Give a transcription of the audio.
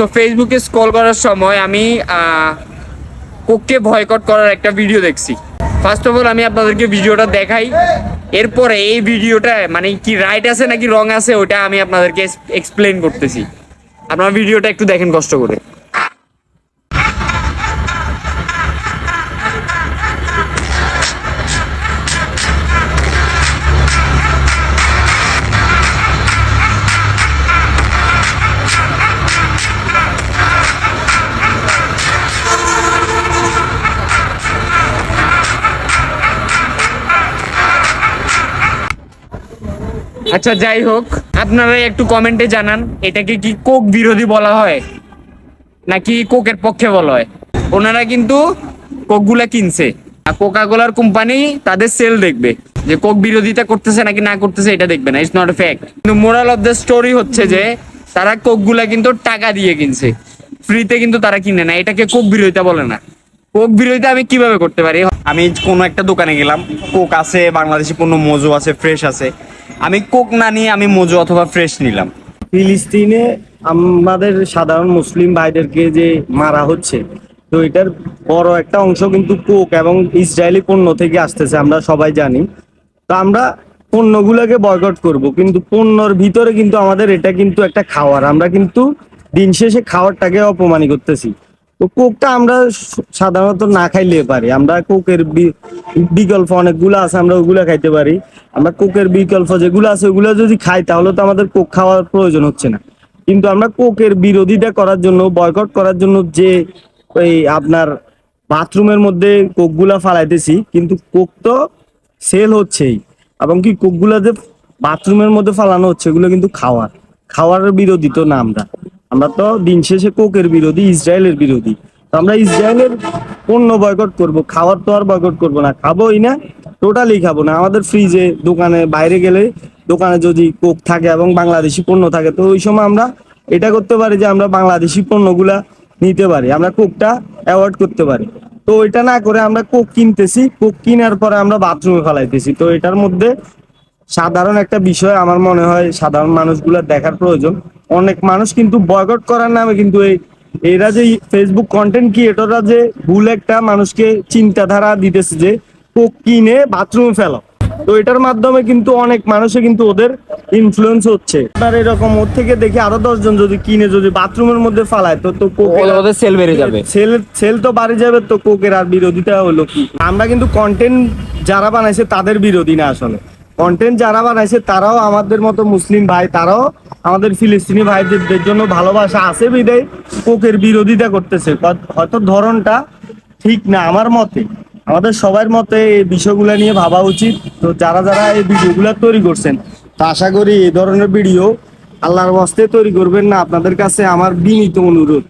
তো ফেসবুকে স্ক্রল করার সময় আমি কোককে ভয়কট করার একটা ভিডিও দেখছি। ফার্স্ট অফ অল আমি আপনাদেরকে ভিডিওটা দেখাই। এরপরে এই ভিডিওটা মানে কি রাইট আছে নাকি রং আছে, ওটা আমি আপনাদেরকে এক্সপ্লেন করতেছি। আপনার ভিডিওটা একটু দেখেন কষ্ট করে। আচ্ছা যাই হোক আপনারা একটু কমেন্টে জানান, এটাকে কি কোক বিরোধী বলা হয়? নাকি কোকের পক্ষে বলা হয়? ওনারা কিন্তু কোকগুলা কিনছে। আর কোকা কোলার কোম্পানি তাদের সেল দেখবে, যে কোক বিরোধিতা করতেছে নাকি না করতেছে এটা দেখবে না ইটস নট এ ফ্যাক্ট কিন্তু মোরাল অফ দ্য স্টোরি হচ্ছে যে, তারা কোকগুলা কিন্তু টাকা দিয়ে কিনছে। ফ্রিতে কিন্তু তারা কিনে না, এটাকে কোক বিরোধিতা বলে না। কোক বিরোধিতা আমি কীভাবে করতে পারি? আমি কোনো একটা দোকানে গেলাম কোক আছে বাংলাদেশি পণ্য মোজো আছে ফ্রেশ আছে। আমি কোক না নিয়ে আমি মোজো অথবা ফ্রেশ নিলাম। ফিলিস্তিনে আমাদের সাধারণ মুসলিম ভাইদেরকে যে মারা হচ্ছে তো এটার বড় একটা অংশ কিন্তু কোক এবং ইসরায়েলি পণ্য থেকে আসতেছে আমরা সবাই জানি। তো আমরা পণ্যগুলোকে বয়কট করব কিন্তু পণ্যর ভিতরে কিন্তু আমাদের এটা কিন্তু একটা খাওয়ার। আমরা কিন্তু দিন শেষে খাওয়ারটাকে অপমানি করতেছি। তো কোকটা আমরা সাধারণত না খাইলে পারি। আমরা কোকের বিকল্প অনেকগুলো আছে, আমরা ওগুলো খাইতে পারি। আমরা কোকের বিকল্প যেগুলো আছে, ওগুলো যদি খাই, তাহলে তো আমাদের কোক খাওয়ার প্রয়োজন হচ্ছে না। কিন্তু আমরা কোকের বিরোধিতা করার জন্য, বয়কট করার জন্য যে ওই আপনার বাথরুমের মধ্যে কোকগুলা ফালাইতেছি, কিন্তু কোক তো সেল হচ্ছেই। এবং কি কোকগুলা যে বাথরুমের মধ্যে ফালানো হচ্ছে এগুলো কিন্তু খাওয়ার। খাওয়ার বিরোধী তো না আমরা। আমরা তো দিন শেষে কোকের বিরোধী, ইসরায়েলের বিরোধী। তো আমরা ইসরায়েলের পণ্য বয়কট করব খাওয়ার তো আর বয়কট করব না, খাবোই না টোটালি খাব না। আমাদের ফ্রিজে দোকানে, বাইরে গেলে দোকানে যদি কোক থাকে এবং বাংলাদেশি পণ্য থাকে, তো ওই সময় আমরা এটা করতে পারি যে আমরা বাংলাদেশি পণ্যগুলা নিতে পারি, আমরা কোকটা অ্যাভয়েড করতে পারি। তো এটা না করে আমরা কোক কিনতেছি, কোক কেনার পরে আমরা বাথরুমে ফেলাইতেছি। তো এটার মধ্যে সাধারণ একটা বিষয় আমার মনে হয় সাধারণ মানুষগুলো দেখার প্রয়োজন। অনেক মানুষ কিন্তু বয়কট করার নামে কিন্তু এই এরা যে ফেসবুক কন্টেন্ট ক্রিয়েটররা যে ভুল একটা মানুষকে চিন্তাধারা দিতেছে যে কোক কিনে বাথরুমে ফেলো। তো এটার মাধ্যমে কিন্তু অনেক মানুষে কিন্তু ওদের ইনফ্লুয়েন্স হচ্ছে। আপনার এরকম ওর থেকে দেখে আরও দশজন যদি কিনে যদি বাথরুমের মধ্যে ফালায় তো তো ওদের সেল বেড়ে যাবে। সেল সেল তো বাড়ে যাবে তো কোকের আর বিরোধিতা হলো কি? আমরা কিন্তু কন্টেন্ট যারা বানাইছে তাদের বিরোধী না আসলে। কন্টেন্ট যারা বানাইছে, তারাও আমাদের মতো মুসলিম ভাই, তারাও আমাদের ফিলিস্তিনি ভাইদের জন্য ভালোবাসা আছে বিদায় কোকের বিরোধিতা করতেছে। হয়তো ধরনটা ঠিক না আমার মতে। আমাদের সবার মতে এই বিষয়গুলো নিয়ে ভাবা উচিত। তো যারা যারা এই ভিডিওগুলো তৈরি করছেন, তো আশা করি এই ধরনের ভিডিও আল্লাহর ওয়াস্তে তৈরি করবেন না। আপনাদের কাছে আমার বিনীত অনুরোধ।